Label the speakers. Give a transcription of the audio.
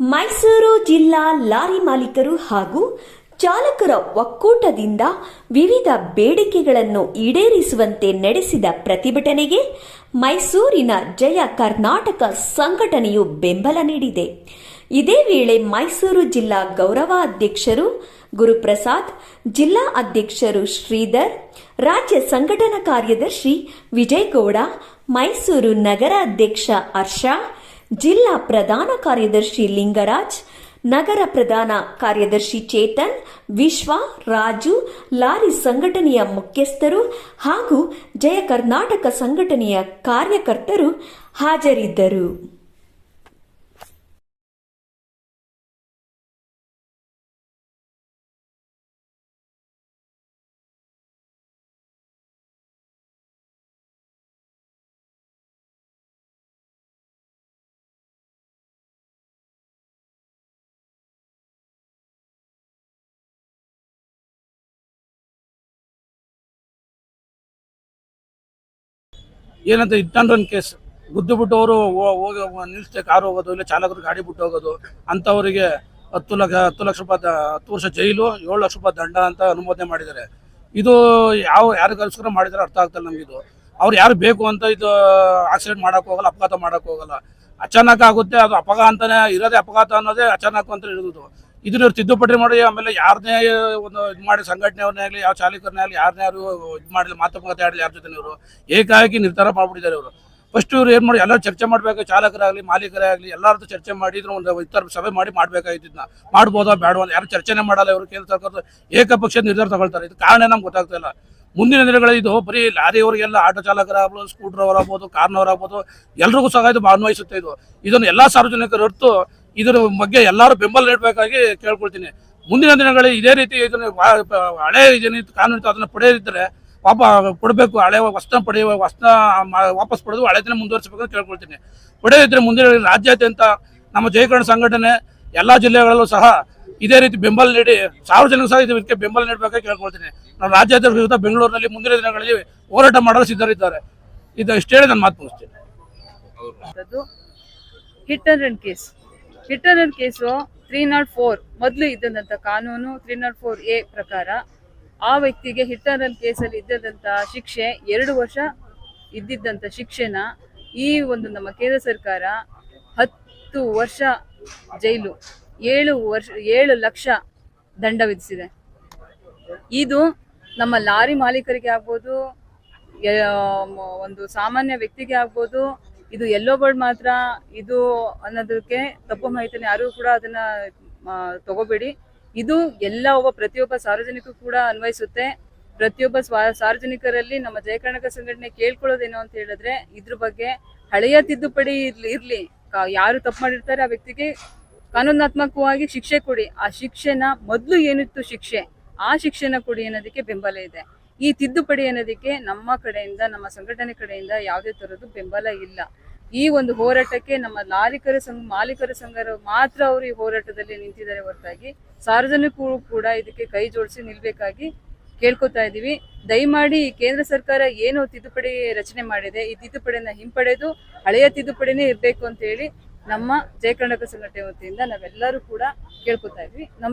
Speaker 1: ಮೈಸೂರು ಜಿಲ್ಲಾ ಲಾರಿ ಮಾಲೀಕರು ಹಾಗೂ ಚಾಲಕರ ಒಕ್ಕೂಟದಿಂದ ವಿವಿಧ ಬೇಡಿಕೆಗಳನ್ನು ಈಡೇರಿಸುವಂತೆ ನಡೆಸಿದ ಪ್ರತಿಭಟನೆಗೆ ಮೈಸೂರಿನ ಜಯ ಕರ್ನಾಟಕ ಸಂಘಟನೆಯು ಬೆಂಬಲ ನೀಡಿದೆ. ಇದೇ ವೇಳೆ ಮೈಸೂರು ಜಿಲ್ಲಾ ಗೌರವ ಅಧ್ಯಕ್ಷರು ಗುರುಪ್ರಸಾದ್, ಜಿಲ್ಲಾ ಅಧ್ಯಕ್ಷರು ಶ್ರೀಧರ್, ರಾಜ್ಯ ಸಂಘಟನಾ ಕಾರ್ಯದರ್ಶಿ ವಿಜಯಗೌಡ, ಮೈಸೂರು ನಗರಾಧ್ಯಕ್ಷ ಹರ್ಷ ಜಿಲ್ಲಾ ಪ್ರಧಾನ ಕಾರ್ಯದರ್ಶಿ ಲಿಂಗರಾಜ್, ನಗರ ಪ್ರಧಾನ ಕಾರ್ಯದರ್ಶಿ ಚೇತನ್, ವಿಶ್ವ, ರಾಜು, ಲಾರಿ ಸಂಘಟನೆಯ ಮುಖ್ಯಸ್ಥರು ಹಾಗೂ ಜಯ ಕರ್ನಾಟಕ ಸಂಘಟನೆಯ ಕಾರ್ಯಕರ್ತರು ಹಾಜರಿದ್ದರು.
Speaker 2: ಏನಂತ ರನ್ ಕೇಸ್. ಗುದ್ದು ಬಿಟ್ಟವರು ಹೋಗಿ ನಿಲ್ಸ್ತೆ ಕಾರು ಹೋಗೋದು, ಇಲ್ಲ ಚಾಲಕರು ಗಾಡಿ ಬಿಟ್ಟು ಹೋಗೋದು, ಅಂಥವರಿಗೆ ಹತ್ತು ಲಕ್ಷ ಹತ್ತು ಲಕ್ಷ ರೂಪಾಯಿ ಹತ್ತು ವರ್ಷ ಜೈಲು, ಏಳು ಲಕ್ಷ ರೂಪಾಯಿ ದಂಡ ಅಂತ ಅನುಮೋದನೆ ಮಾಡಿದ್ದಾರೆ. ಇದು ಯಾವ, ಯಾರಿಗೋಸ್ಕರ ಮಾಡಿದ್ರೆ ಅರ್ಥ ಆಗ್ತಲ್ಲ ನಮ್ಗೆ ಇದು. ಅವ್ರು ಯಾರು ಬೇಕು ಅಂತ ಇದು ಆಕ್ಸಿಡೆಂಟ್ ಮಾಡಕ್ ಹೋಗಲ್ಲ, ಅಪಘಾತ ಮಾಡಕ್ ಹೋಗಲ್ಲ. ಅಚಾನಕ್ ಆಗುತ್ತೆ, ಅದು ಅಪಘಾತ ಅಂತಾನೆ ಇರೋದೇ ಅಪಘಾತ ಅನ್ನೋದೇ ಅಚಾನಕ್ ಅಂತ ಇರೋದು. ಇದನ್ನ ತಿದ್ದುಪಡಿ ಮಾಡಿ, ಆಮೇಲೆ ಯಾರನ್ನೇ ಒಂದು ಇದು ಮಾಡಿ, ಸಂಘಟನೆಯವ್ರನ್ನೇ ಆಗಲಿ, ಯಾವ ಚಾಲಕರನ್ನೇ ಆಗಲಿ ಯಾರನ್ನೇ ಯಾರು ಇದು ಮಾಡಲಿ, ಮಾತುಕತೆ ಆಡಲಿ, ಯಾರ ಜೊತೆ ಇವರು, ಏಕಾಏಕಿ ನಿರ್ಧಾರ ಮಾಡಿಬಿಟ್ಟಿದ್ದಾರೆ ಇವರು. ಫಸ್ಟ್ ಇವ್ರು ಏನು ಮಾಡಿ, ಎಲ್ಲರೂ ಚರ್ಚೆ ಮಾಡಬೇಕು, ಚಾಲಕರಾಗಲಿ, ಮಾಲೀಕರೇ ಆಗಲಿ ಎಲ್ಲರದ್ದು ಚರ್ಚೆ ಮಾಡಿ ಇದ್ರ ಒಂದು ಇತರ ಸಭೆ ಮಾಡಿ ಮಾಡಬೇಕಾಗಿದ್ದನ್ನ ಮಾಡ್ಬೋದಾ, ಬೇಡವಾ ಯಾರು ಚರ್ಚೆನೇ ಮಾಡಲ್ಲ ಇವರು, ಕೇಂದ್ರ ಸರ್ಕಾರದ ಏಕಪಕ್ಷ ನಿರ್ಧಾರ ತಗೊಳ್ತಾರೆ. ಇದು ಕಾರಣ ನಮ್ಗೆ ಗೊತ್ತಾಗ್ತಾ ಇಲ್ಲ. ಮುಂದಿನ ದಿನಗಳಲ್ಲಿ ಇದು ಬರೀ ಲಾರಿಯವರಿಗೆಲ್ಲ ಆಟೋ ಚಾಲಕರಾಗ್ಬೋದು ಸ್ಕೂಟರ್ ಅವರಾಗ್ಬೋದು ಕಾರ್ನವರಾಗ್ಬೋದು, ಎಲ್ರಿಗೂ ಸಹ ಇದು ಅನ್ವಯಿಸುತ್ತೆ ಇದು. ಇದನ್ನು ಎಲ್ಲ ಸಾರ್ವಜನಿಕರು ಹೊರತು ಇದರ ಬಗ್ಗೆ ಎಲ್ಲರೂ ಬೆಂಬಲ ನೀಡಬೇಕಾಗಿ ಕೇಳ್ಕೊಳ್ತೀನಿ. ಮುಂದಿನ ದಿನಗಳಲ್ಲಿ ಇದೇ ರೀತಿ ಇದನ್ನು ಹಳೆ ಏನಿತ್ತು ಕಾನೂನು ಅದನ್ನ ಪಡೆಯದಿದ್ದರೆ ಪಾಪ ಕೊಡಬೇಕು, ಹಳೆ ವಸ್ತ್ರ ಪಡೆಯುವ ವಸ್ತ್ರ ವಾಪಸ್ ಪಡೆದು ದಿನ ಮುಂದುವರಿಸಬೇಕು ಅಂತ ಕೇಳ್ಕೊಳ್ತೀನಿ. ಪಡೆಯದಿದ್ದರೆ ಮುಂದಿನ ರಾಜ್ಯಾದ್ಯಂತ ನಮ್ಮ ಜಯಕರಣ ಸಂಘಟನೆ ಎಲ್ಲಾ ಜಿಲ್ಲೆಗಳಲ್ಲೂ ಸಹ ಇದೇ ರೀತಿ ಬೆಂಬಲ ನೀಡಿ ಸಾರ್ವಜನಿಕ ಸಹ ಇದಕ್ಕೆ ಬೆಂಬಲ ನೀಡಬೇಕಾಗಿ ಕೇಳ್ಕೊಳ್ತೀನಿ. ನಾವು ರಾಜ್ಯಾದ್ಯಂತ ವಿರುದ್ಧ ಬೆಂಗಳೂರಿನಲ್ಲಿ ಮುಂದಿನ ದಿನಗಳಲ್ಲಿ ಹೋರಾಟ ಮಾಡಲು ಸಿದ್ಧರಿದ್ದಾರೆ. ಇದು ಇಷ್ಟೇ ಹೇಳಿ ನಾನು ಮಾತು ಮುಗಿಸ್ತೀನಿ.
Speaker 3: Hit and run case. Run case three nought four ಮೊದಲು ಇದ್ದಂಥ ಕಾನೂನು ತ್ರೀ ನಾಟ್ ಫೋರ್ ಎ ಪ್ರಕಾರ ಆ ವ್ಯಕ್ತಿಗೆ ಹಿಟ್ ಅಂಡ್ ಕೇಸಲ್ಲಿ ಇದ್ದಂಥ ಶಿಕ್ಷೆ, ಎರಡು ವರ್ಷ ಇದ್ದಿದ್ದಂಥ ಶಿಕ್ಷೆನ ಈ ಒಂದು ನಮ್ಮ ಕೇಂದ್ರ ಸರ್ಕಾರ ಹತ್ತು ವರ್ಷ ಜೈಲು, ಏಳು ವರ್ಷ, ಏಳು ಲಕ್ಷ ದಂಡ ವಿಧಿಸಿದೆ. ಇದು ನಮ್ಮ ಲಾರಿ ಮಾಲೀಕರಿಗೆ ಆಗ್ಬೋದು ಒಂದು ಸಾಮಾನ್ಯ ವ್ಯಕ್ತಿಗೆ ಆಗ್ಬೋದು ಇದು ಎಲ್ಲೋ ಬರ್ಡ್ ಮಾತ್ರ ಇದು ಅನ್ನೋದಕ್ಕೆ ತಪ್ಪು ಮಾಹಿತಿನ ಯಾರು ಕೂಡ ಅದನ್ನ ತಗೋಬೇಡಿ. ಇದು ಎಲ್ಲ ಒಬ್ಬ ಪ್ರತಿಯೊಬ್ಬ ಸಾರ್ವಜನಿಕ ಕೂಡ ಅನ್ವಯಿಸುತ್ತೆ. ಪ್ರತಿಯೊಬ್ಬ ಸಾರ್ವಜನಿಕರಲ್ಲಿ ನಮ್ಮ ಜಯಕರ್ನಾಟಕ ಸಂಘಟನೆ ಕೇಳ್ಕೊಳ್ಳೋದೇನು ಅಂತ ಹೇಳಿದ್ರೆ, ಇದ್ರ ಬಗ್ಗೆ ಹಳೆಯ ತಿದ್ದುಪಡಿ ಇರ್ಲಿ ಯಾರು ತಪ್ಪು ಮಾಡಿರ್ತಾರೆ ಆ ವ್ಯಕ್ತಿಗೆ ಕಾನೂನಾತ್ಮಕವಾಗಿ ಶಿಕ್ಷೆ ಕೊಡಿ. ಆ ಶಿಕ್ಷೆನ ಮೊದಲು ಏನಿತ್ತು ಶಿಕ್ಷೆ? ಆ ಶಿಕ್ಷೆನ ಕೊಡಿ ಅನ್ನೋದಕ್ಕೆ ಬೆಂಬಲ ಇದೆ. ಈ ತಿದ್ದುಪಡಿ ಅನ್ನೋದಕ್ಕೆ ನಮ್ಮ ಕಡೆಯಿಂದ, ನಮ್ಮ ಸಂಘಟನೆ ಕಡೆಯಿಂದ ಯಾವುದೇ ತರದ್ದು ಬೆಂಬಲ ಇಲ್ಲ. ಈ ಒಂದು ಹೋರಾಟಕ್ಕೆ ನಮ್ಮ ಲಾರಿಕರ ಸಂಘ, ಮಾಲೀಕರ ಸಂಘರು ಮಾತ್ರ ಅವರು ಈ ಹೋರಾಟದಲ್ಲಿ ನಿಂತಿದ್ದಾರೆ ಹೊರತಾಗಿ. ಸಾರ್ವಜನಿಕರು ಕೂಡ ಇದಕ್ಕೆ ಕೈ ಜೋಡಿಸಿ ನಿಲ್ಬೇಕಾಗಿ ಕೇಳ್ಕೊತಾ ಇದೀವಿ. ದಯಮಾಡಿ ಕೇಂದ್ರ ಸರ್ಕಾರ ಏನು ತಿದ್ದುಪಡಿ ರಚನೆ ಮಾಡಿದೆ, ಈ ತಿದ್ದುಪಡಿಯನ್ನ ಹಿಂಪಡೆದು ಹಳೆಯ ತಿದ್ದುಪಡಿನೇ ಇರಬೇಕು ಅಂತ ಹೇಳಿ ನಮ್ಮ ಜಯ ಕರ್ನಾಟಕ ಸಂಘಟನೆ ವತಿಯಿಂದ ನಾವೆಲ್ಲರೂ ಕೂಡ ಕೇಳ್ಕೊತಾ ಇದ್ವಿ. ನಮಸ್ಕಾರ.